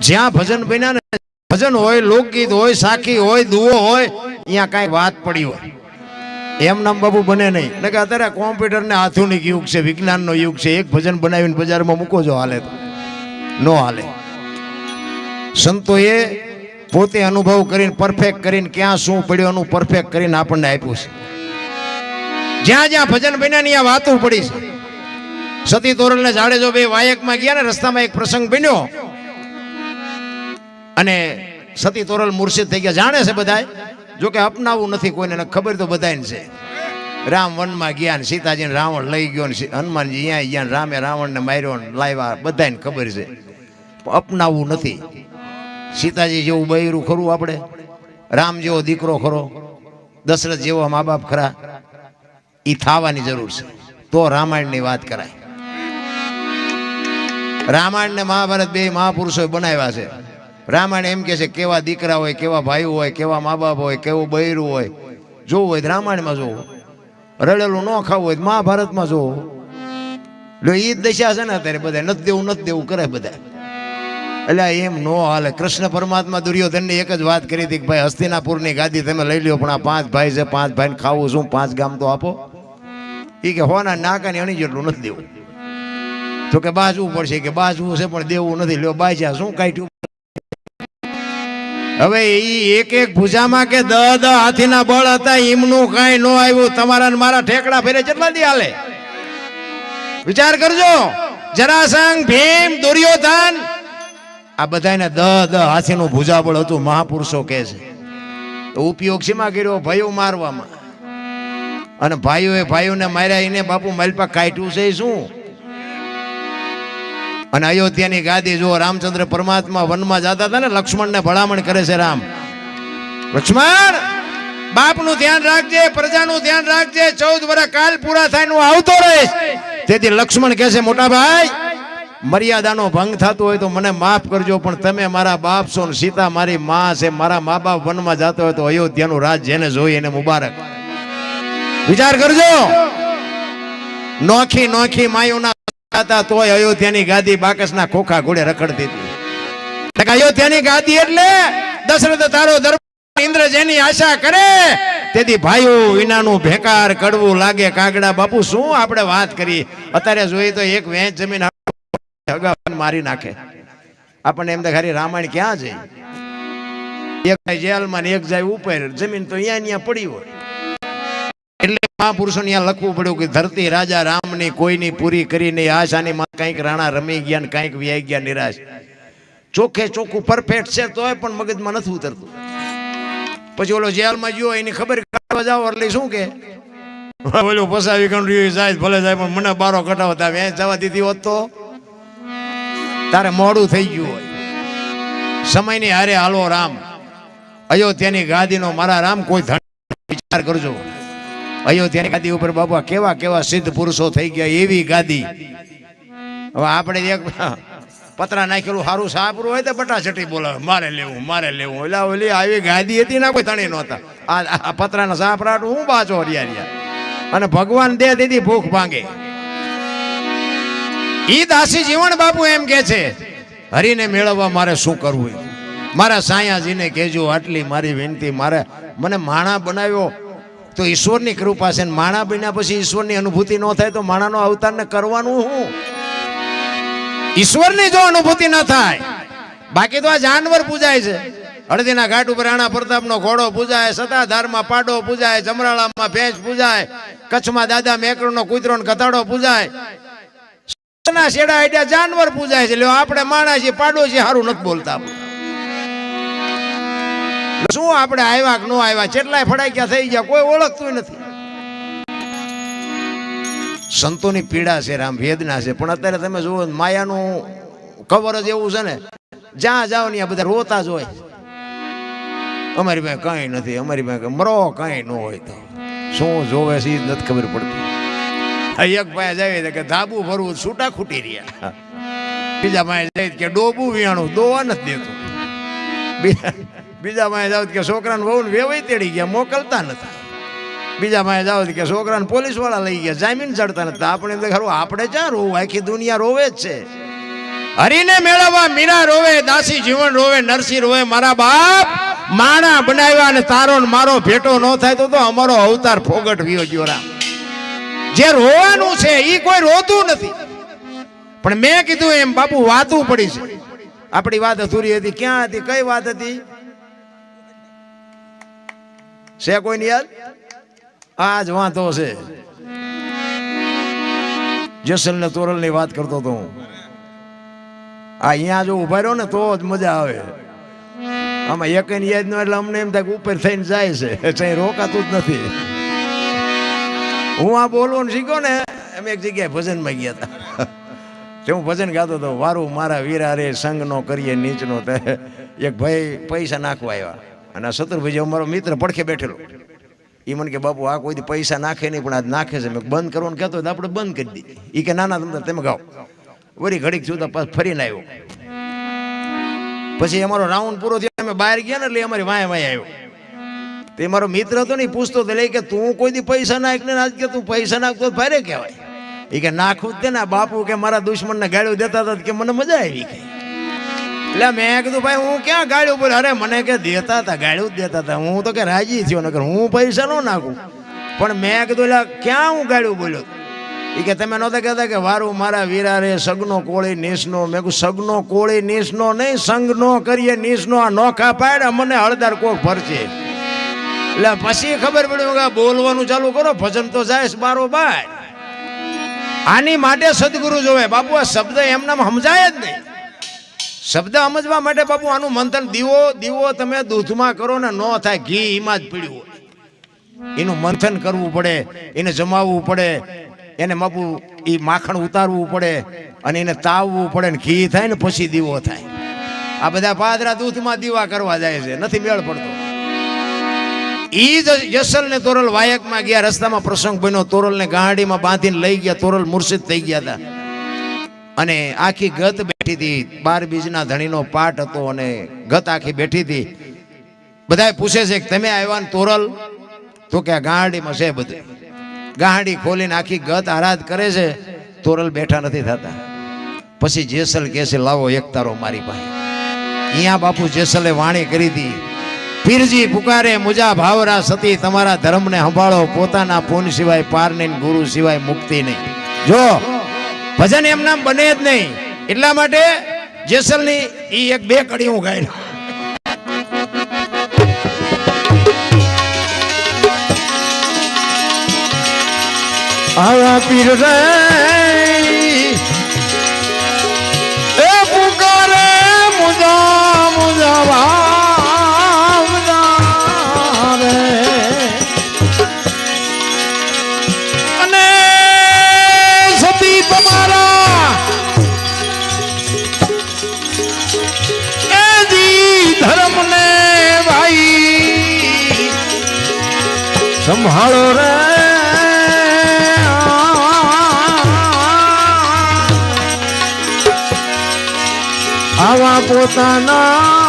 જ્યાં ભજન બન્યા ને, ભજન હોય, લોકગીત હોય, સાખી હોય દુઓ હોય અહીંયા કાંઈ વાત પડી હોય. એમ નામ બાબુ બને નહીં. એટલે કે અત્યારે કોમ્પ્યુટર ને આધુનિક યુગ છે, વિજ્ઞાનનો યુગ છે, એક ભજન બનાવીને બજારમાં મૂકો જો હાલે તો. નો હાલે. સંતોએ પોતે અનુભવ કરીને પરફેક્ટ કરીને, ક્યાં શું પડ્યું એનું પરફેક્ટ કરીને આપણને આપ્યું છે. જ્યાં જ્યાં ભજન બન્યા ની આ વાતો પડી છે. સતી તોરલ ને જાડેજો બે વાયકમાં ગયા ને, રસ્તામાં એક પ્રસંગ બન્યો. અને સતી તોરલ મુર્શિદ થઈ ગયા. જાણે છે બધાય? જો કે અપનાવવું નથી કોઈને ખબર તો બધાને છે. રામ વનમાં ગયા ને સીતાજીને રાવણ લઈ ગયો ને હનુમાનજી અહીંયા ગયા રામે રાવણને માર્યો ને લાવ્યા. બધાને ખબર છે. અપનાવવું નથી. સીતાજી જેવું બૈરું ખરું આપણે? રામ જેવો દીકરો ખરો? દશરથ જેવો મા બાપ ખરા? એ થવાની જરૂર છે. તો રામાયણની વાત કરાય. રામાયણ ને મહાભારત બે મહાપુરુષોએ બનાવ્યા છે. રામાયણ એમ કે છે, કેવા દીકરા હોય, કેવા ભાઈઓ હોય, કેવા મા બાપ હોય, કેવું બૈરું હોય. જોવું હોય રામાયણમાં જોવું. રડેલું ન ખાવું હોય મહાભારતમાં જોવું. એટલે એ જ દશા છે ને અત્યારે બધા નથી દેવું નથી દેવું, કરે બધા એટલે એમ નો હાલે. કૃષ્ણ પરમાત્મા દુર્યોધનની એક જ વાત કરી હતી કે ભાઈ, હસ્તિનાપુરની ગાદી તમે લઈ લ્યો, પણ આ પાંચ ભાઈ છે, પાંચ ભાઈને ખાવું શું પાંચ ગામ તો આપો. એ કે હોના નાકાની અણી જેટલું નથી દેવું. તો કે બાજવું પડશે, કે બાજવું છે, પણ દેવું નથી. લ્યો, બાજ્યા, શું કાઢ્યું? હવે ઈ એક એક ભુજામાં કે દ દ હાથીના બળ હતા એમનું કાંઈ ન આવ્યું. તમારા મારા ઠેકડા ફેરે કેટલા દી હાલે. વિચાર કરજો. જરાસંગ ભીમ, દુર્યોધન. આ બધાને દ દ હાથીનું ભુજાબળ હતું, મહાપુરુષો કહે છે. ઉપયોગ શેમાં કર્યો? ભાઈઓ મારવામાં. અને ભાઈઓએ ભાઈઓને માર્યા, એને બાપુ મારી પાસે કાઢ્યું છે શું? અને અયોધ્યાની ગાદી જો રામચંદ્ર પરમાત્મા વનમાં જતા હતા ને, લક્ષ્મણને ભલામણ કરે છે રામ. લક્ષ્મણ, બાપનું ધ્યાન રાખજે, પ્રજાનું ધ્યાન રાખજે, ચૌદ વર્ષ કાલ પૂરા થાય હું આવતો રહીશ. તેથી લક્ષ્મણ કહે છે, મોટા ભાઈ, મર્યાદાનો ભંગ થતો હોય તો મને માફ કરજો, પણ તમે મારા બાપ છો ને સીતા મારી માં છે, મારા મા બાપ વનમાં જતો હોય તો અયોધ્યાનું રાજ જેને જોઈ એને મુબારક. વિચાર કરજો. નોખી નોખી માયુના હતા તોય અયોધ્યાની ગાદી બાકસના ખોખા ઘોડે રખડતી હતી. અયોધ્યાની ગાદી એટલે દશરથ તારો દરબાર ઇન્દ્ર જેની આશા કરે, તેથી ભાઈઓ વિનાનું ભેકાર કડવું લાગે. કાગડા, બાપુ, શું આપણે વાત કરી અત્યારે જોઈએ તો એક વેચ જમીન હગાવાને મારી નાખે. આપણને એમ તો ખાલી રામાયણ ક્યાં છે એક જાય જેલમાં એક જાય ઉપર. જમીન તો અહીંયા અહીંયા પડી હોય. એટલે મહાપુરુષો ત્યાં લખવું પડ્યું કે ધરતી રાજા રામની કોઈની પૂરી કરી નહીં. આશાની માં કંઈક રાણા રમી ગયા ને કંઈક વ્યાઈ ગયા નિરાશ. ચોખ્ખે ચોખ્ખું પરફેક્ટ છે તોય પણ મગજમાં નથી ઉતરતું. પછી ઓલો જેલમાં ગયો, એની ખબર કાઢવા જાવ એટલે શું કે? ઓલું ફસાવી કંડ્યું જાય ભલે જાય પણ મને બારો કટાવતા વેચ જવા દીધી હોત તો? તારે મોડું થઈ ગયું હોય. સમયની હારે હાલો રામ. અયોધ્યાની ગાદીનો મારા રામ કોઈ વિચાર કરજો. અયોધ્યાની ગાદી ઉપર બાબા કેવા કેવા સિદ્ધ પુરુષો થઈ ગયા એવી ગાદી. હવે આપણે એક પતરા નાખેલું સારું સાપરું હોય તો બટાછટી બોલાવે. મારે લેવું મારે લેવું. એટલે ઓલી આવી ગાદી હતી ના કોઈ તણી નહોતા. આ પતરાના સાપરાટ હું બાજો હરિયા. અને ભગવાન દે દીધી, ભૂખ ભાંગે. ઈ દાસી જીવન બાપુ એમ કે છે, હરીને મેળવવા મારે શું કરવું? મારા સાયાજીને કહેજો, આટલી મારી વિનંતી, મારે, મને માણા બનાવ્યો તો ઈશ્વરની કૃપા છે માણા બન્યા પછી ઈશ્વરની અનુભૂતિ ન થાય તો માણાનો અવતારને કરવાનું શું ઈશ્વરની જો અનુભૂતિ ન થાય, બાકી તો આ જાનવર પૂજાય છે. હળદીના ઘાટ ઉપર રાણા પ્રતાપનો ઘોડો પૂજાય સતાધારમાં પાડો પૂજાય, જમરાળામાં ભેંસ પૂજાય, કચ્છમાં દાદા કૂતરો ને કથાડો પૂજાય. ના શેડા જાનવર પૂજાય છે. આપણે માણા છીએ, પાડો છીએ સારું નથી બોલતા. શું આપણે આવ્યા કે ન આવ્યા કેટલાય ફડાક્યા થઈ ગયા. કોઈ ઓળખતું નથી. સંતોની પીડા છે, રામ વેદના છે. પણ અત્યારે તમે જુઓ, માયાનું કવર જ એવું છે ને. જ્યાં જાઓ ને બધા રોતા જ હોય. અમારી પાસે કઈ નથી. અમારી પાસે મરો કઈ ન હોય તો. શું જોવે છે નથી ખબર પડતી. એક ભાઈ જાય કે ધાબુ ભરવું, છૂટા ખૂટી રહ્યા. બીજા પાસે જાય કે ડોબું વિયાણું દોવા નથી દેતું. બીજા બીજા પાસે જાવ કે છોકરાને ને વેવાઈ તેડી ગયા, મોકલતા નથી બીજા પાસે જાવ કે છોકરાને પોલીસવાળા લઈ ગયા, જામીન ચડતા નતા. આપણે એમ ખરું, આપણે ક્યાં રોવું, આખી દુનિયા રોવે જ છે. હરીને મેળવવા મીરા રોવે, દાસી જીવન રોવે, નરસિંહ રોવે, મારા બાપ માણા બનાવ્યા અને તારો મારો ભેટો ન થાય તો તો અમારો અવતાર ફોગટ વિયો ગયો રામ. જે રોવાનું છે એ કોઈ રોતું નથી. પણ મેં કીધું એમ, બાપુ વાતું પડી છે. આપણી વાત અધૂરી હતી. ક્યાં હતી? કઈ વાત હતી? છે કોઈની યાદ? આજ વાંધો છે. જેસલ ને તોરલની વાત કરતો હતો હું. આ અહીંયા જો ઊભા રહ્યો ને તો જ મજા આવે. આમાં એક યાદ નો એટલે અમને એમ થાય કે ઉપર થઈને જાય છે. એટલે રોકાતું જ નથી. હું આ બોલવાનું શીખ્યો ને એમ એક જગ્યાએ ભજનમાં ગયા હતા. તે હું ભજન ગાતો હતો, વારું મારા વીરા રે સંગનો કરીએ નીચનો તે. એક ભાઈ પૈસા નાખવા આવ્યા. અને આ શત્રુભાઈ અમારો મિત્ર પડખે બેઠેલો. એ મને કે, બાપુ, આ કોઈ પૈસા નાખે નહીં, પણ આજ નાખે છે. મેં બંધ કરવાનું કહેતો હોય આપણે બંધ કરી દીધી એ કે નાના તમને તમે ગાઓ. વળી ઘડીક જુદા પાછો ફરીને આવ્યો. પછી અમારો રાઉન્ડ પૂરો થયો, અમે બહાર ગયા ને એટલે અમારી વાય વાય આવ્યો. તે મારો મિત્ર હતો ને પૂછતો હતો કે, તું કોઈ દી પૈસા નાખ ને આજ કે તું પૈસા નાખતો ફરે કહેવાય. એ કે, નાખું જ તે ને. બાપુ કે, મારા દુશ્મનને ગાળ્યું દેતા હતા કે મને મજા આવી ગઈ. એટલે મેં કીધું, ભાઈ, હું ક્યાં ગાડી ઉપર અરે મને કે દેતા હતા ગાળ્યું જ દેતા હતા હું તો કે રાજી થયો, નકર હું પૈસા ન નાખું. પણ મેં કીધું, એટલે ક્યાં હું ગાળ્યું બોલ્યો એ કે, તમે નહોતા કહેતા કે વારું મારા વીરા રે સગનો કોળી નીસનો? મેં કહું સગનો કોળી નીસનો નહીં, સંગનો કરીએ નીસનો, આ નોખા પાડે મને હળદાર કોક ભરશે એટલે પછી ખબર પડી કે બોલવાનું ચાલુ કરો, ભજન તો જાય બારો બાર. આની માટે સદગુરુ જોવે. બાપુ, આ શબ્દ એમનામ સમજાય જ નહીં. શબ્દ સમજવા માટે બાપુ, આનું મંથન દીવો દીવો તમે દૂધમાં કરો ને ન થાય ઘી એમાં જ પીડ્યું એનું મંથન કરવું પડે, એને જમાવવું પડે, એને બાપુ એ માખણ ઉતારવું પડે અને એને તાવવું પડે ને ઘી થાય ને પછી દીવો થાય. આ બધા પાદરા દૂધમાં દીવા કરવા જાય છે, નથી મેળ પડતો. ઈ જ યસલ ને તોરલ વાયકમાં ગયા, રસ્તામાં પ્રસંગ બન્યો, તોરલને ગાડીમાં બાંધીને લઈ ગયા, તોરલ મુર્શિદ થઈ ગયા હતા. અને આખી ગત બેઠી હતી. બાર બીજના ધણીનો પાઠ હતો અને ગત આખી બેઠી હતી. બધાય પૂછે છે તમે આવ્યા તોરલ? તો કે આ ગાડીમાં છે ગાડી ખોલીને આખી ગત આરાધ કરે છે. તોરલ બેઠા નથી થતા. પછી જેસલ કહે છે, લાવો એક તારો મારી પાસે. અહીંયા બાપુ જેસલે વાણી કરી હતી. પીરજી પુકારે મુજા ભાવરા સતી તમારા ધર્મને સંભાળો. પોતાના પૂન સિવાય પાર નહીં ગુરુ સિવાય મુક્તિ નહીં. જો, ભજન એમ નામ બને જ નહીં. એટલા માટે જેસલની ઈ એક બે કડી હું ગાઈ. આવા પીર રે સંભાળો રે. આવા પોતાના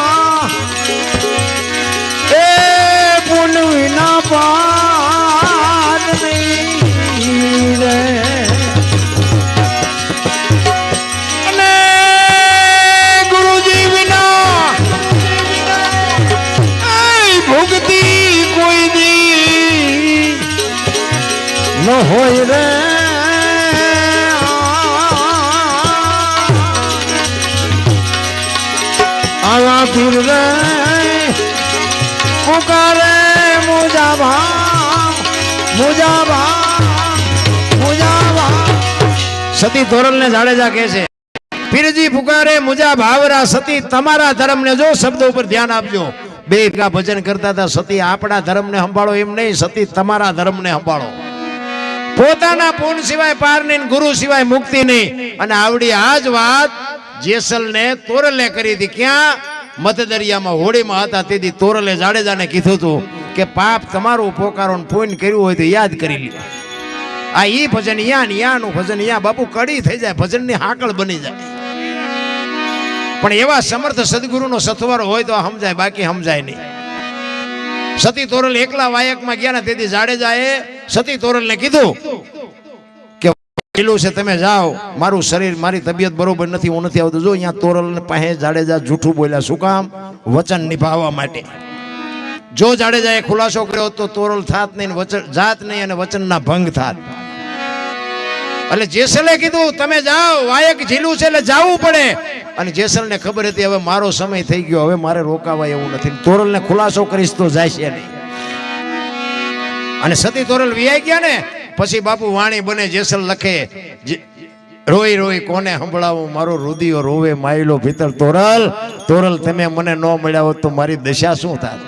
હોય રે. આવા પીર રે. પુકારે મુજા ભા મુજા ભા મુજા ભા સતી ધોરણને જાડેજા કહે છે, પીરજી પુકારે મુજા ભાવરા સતી, તમારા ધર્મને જો શબ્દ ઉપર ધ્યાન આપજો. બે ભજન કરતા હતા, સતી, આપણા ધર્મને સંભાળો. એમ નહીં, સતી, તમારા ધર્મને સંભાળો. પોતાના પુન સિવાય પાર નહીં, ગુરુ સિવાય મુક્તિ નહીં. અને આવડી આ જ વાત જેસલ ને તોરલે કરી હતી. ક્યાં? મતદરિયામાં હોળીમાં હતા. તેથી તોરલે જાડેજાને કીધું હતું કે, પાપ તમારું પોકારો ને પૂન કર્યું હોય તો યાદ કરી લીધું આ ઈ ભજન યા ને યાનું ભજન, યા બાપુ કડી થઈ જાય, ભજનની હાકળ બની જાય. પણ એવા સમર્થ સદગુરુનો સથવારો હોય તો સમજાય, બાકી સમજાય નહીં. સતી તોરલ એકલા વાયકમાં ગયા ને તેથી જાડેજાએ સતી તોરલને કીધું કે પેલું છે, તમે જાઓ. મારું શરીર, મારી તબિયત બરોબર નથી, હું નથી આવતું. જો અહીંયા તોરલ પાસે જાડેજા જૂઠું બોલ્યા, શું કામ? વચન નિભાવવા માટે. જો જાડેજાએ ખુલાસો કર્યો તો તોરલ થાત નહીં વચન, જાત નહીં અને વચનના ભંગ થાત. એટલે જેસલે કીધું, તમે જાઓ, વાયક ઝીલું છે એટલે જાવું પડે. અને જેસલને ખબર હતી, હવે મારો સમય થઈ ગયો, હવે મારે રોકાવાય એવું નથી. તોરલને ખુલાસો કરીશ તો જાય છે નહીં. અને સતી તોરલ વિયાઈ ગયા ને, પછી બાપુ વાણી બને જેસલ લખે રોઈ રોઈ કોને સંભળાવું? મારો રુદિયો રોવે માયલો ભીતર તોરલ. તોરલ, તમે મને ન મળ્યા હોત તો મારી દશા શું થાત?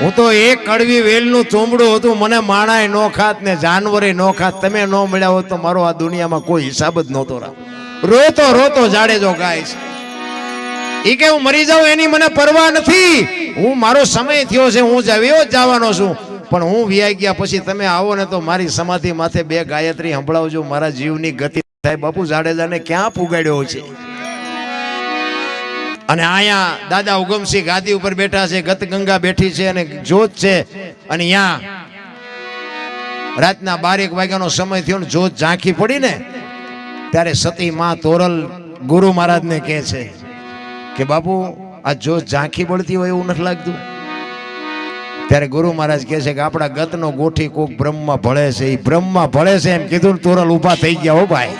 હું તો એક કડવી વેલનું ચોમડું હતું, મને માણાય નો ખાત ને જાનવરે નો ખાત. તમે ન મળ્યા હોત તો મારો આ દુનિયામાં કોઈ હિસાબ જ નહોતો રાખ રોતો રોતો જાડેજો ગાય છે. એ કે હું મરી જાઉં એની મને પરવા નથી. હું મારો સમય થયો છે, હું જ જવાનો છું. પણ હું વ્યાઈ ગયા પછી તમે આવો ને તો મારી સમાધિ માથે બે ગાયત્રી સંભળાવજો. મારા જીવની ગતિ થાય બાપુ જાડેજાને ક્યાં પુગાડ્યો છે? અને અહીંયા દાદા ઉગમસિંહ ગાદી ઉપર બેઠા છે ગત ગંગા બેઠી છે અને જોત છે. અને અહીંયા રાતના બારેક વાગ્યાનો સમય થયો ને જોત ઝાંખી પડી ને ત્યારે સતી માં તોરલ ગુરુ મહારાજને કહે છે કે બાપુ, આ જો ઝાંખી પડતી હોય એવું નથી લાગતું? ત્યારે ગુરુ મહારાજ કહે છે કે આપણા ગતનો ગોઠી કોક બ્રહ્મમાં ભળે છે. એ બ્રહ્મમાં ભળે છે એમ કીધું તોરલ ઊભા થઈ ગયા હો ભાઈ.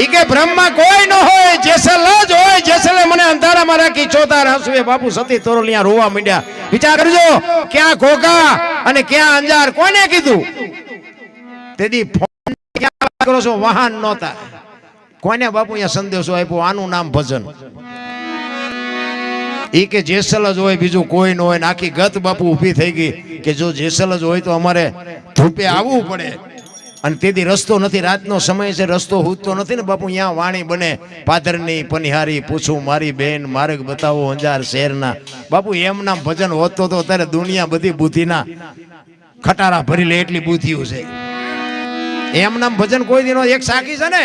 ઈ કે બ્રહ્મમાં કોઈ ન હોય, જેસલ જ હોય, જેસલે મને અંધારામાં રાખી ચોથા હસવે. બાપુ સતી તોરલ અહીંયા રોવા માંડ્યા. વિચાર કરજો, ક્યાં ઘોઘા અને ક્યાં અંજાર કોને કીધું? તેથી ફોન ક્યાં કરો છો? વાહન નહોતા. કોને બાપુ અહીંયા સંદેશો આપ્યો? આનું નામ ભજન. ઈ કે જેસલ જ હોય, બીજું કોઈ ન હોય ને આખી ગત બાપુ ઊભી થઈ ગઈ કે જો જેસલ જ હોય તો અમારે ધૂપે આવવું પડે. અને તેથી રસ્તો નથી, રાતનો સમય છે, રસ્તો હૂતતો નથી ને બાપુ અહીંયા વાણી બને, પાદરની પનિહારી પૂછું, મારી બેન માર્ગ બતાવો અંજાર શહેરના. બાપુ એમ નામ ભજન હોતો તો અત્યારે દુનિયા બધી બુદ્ધિના ખટારા ભરી લે એટલી બુદ્ધિઓ છે. એમ નામ ભજન કોઈ દિનો એક સાકી છે ને?